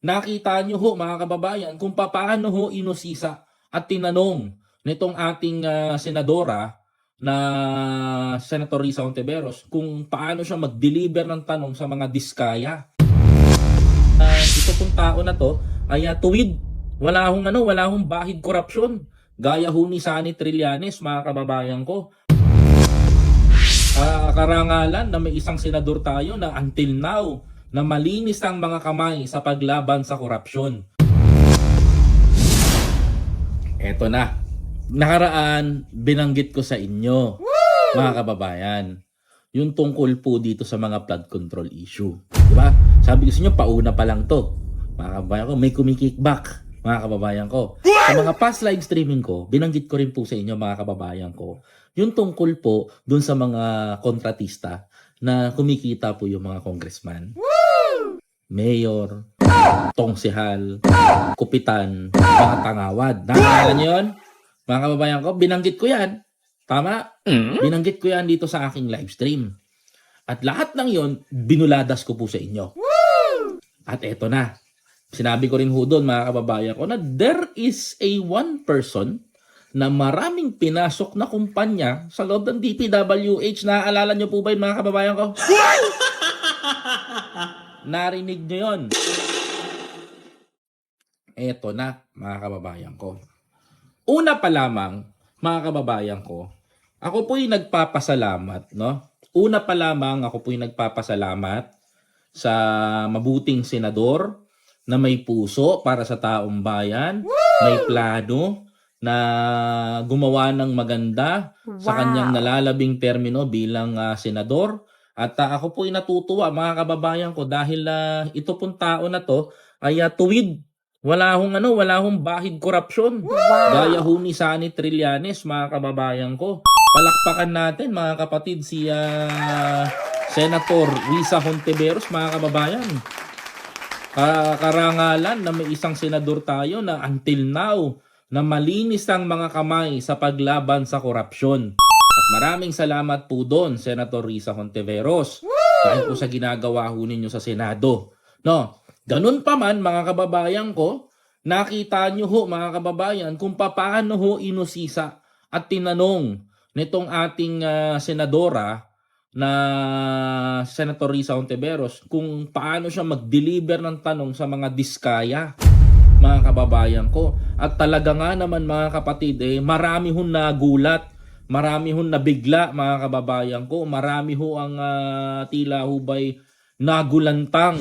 nakita nyo ho mga kababayan kung paano ho inusisa at tinanong nitong ating ah, senadora na Senator Risa Ontiveros kung paano siya mag-deliver ng tanong sa mga diskaya. Ah, ito pong tao na to ay ah, tuwid. Wala hong ano, wala hong bahid korupsyon. Gaya ho ni Sani Trillanes, mga kababayan ko. Ah, karangalan na may isang senador tayo na until now na malinis ang mga kamay sa paglaban sa korupsyon. Eto na. Nakaraan, binanggit ko sa inyo, mga kababayan, yung tungkol po dito sa mga flood control issue. Di ba? Sabi ko sa inyo, pauna pa lang to. Mga kababayan ko, may kumikickback, mga kababayan ko. Sa mga past live streaming ko, binanggit ko rin po sa inyo, mga kababayan ko, yung tungkol po dun sa mga kontratista na kumikita po yung mga congressman. Mayor, tongsihal, kupitan, mga tangawad. Nakakala nyo yun? Mga kababayan ko, binanggit ko yan. Tama? Binanggit ko yan dito sa aking live stream. At lahat ng yon binuladas ko po sa inyo. At eto na. Sinabi ko rin ho doon mga kababayan ko na there is a one person na maraming pinasok na kumpanya sa loob ng DPWH. Naaalala nyo po ba yun mga kababayan ko? Narinig nyo yun. Eto na mga kababayan ko. Una pa lamang, mga kababayan ko, ako po'y nagpapasalamat, no? Una pa lamang, ako po'y nagpapasalamat sa mabuting senador na may puso para sa taong bayan, may plano na gumawa ng maganda sa kanyang nalalabing termino bilang ah, senador. At ah, ako po'y natutuwa mga kababayan ko dahil ah, ito pong tao na to ay ah, tuwid. Wala hong ano, wala hong bahid korupsyon. Gaya ho ni Sani Trillanes, mga kababayan ko. Palakpakan natin, mga kapatid, si ah, Senator Risa Hontiveros, mga kababayan. Ka- karangalan na may isang senador tayo na until now na malinis ang mga kamay sa paglaban sa korupsyon. At maraming salamat po doon, Senator Risa Hontiveros. Dahil po sa ginagawa ho ninyo sa Senado. No, ganun pa man mga kababayan ko, nakita nyo ho mga kababayan kung paano ho inusisa at tinanong nitong ating ah, senadora na Senator Risa Ontiveros kung paano siya mag-deliver ng tanong sa mga diskaya mga kababayan ko. At talaga nga naman mga kapatid, eh, marami hong nagulat, marami hong nabigla mga kababayan ko, marami ho ang ah, tila hubay nagulantang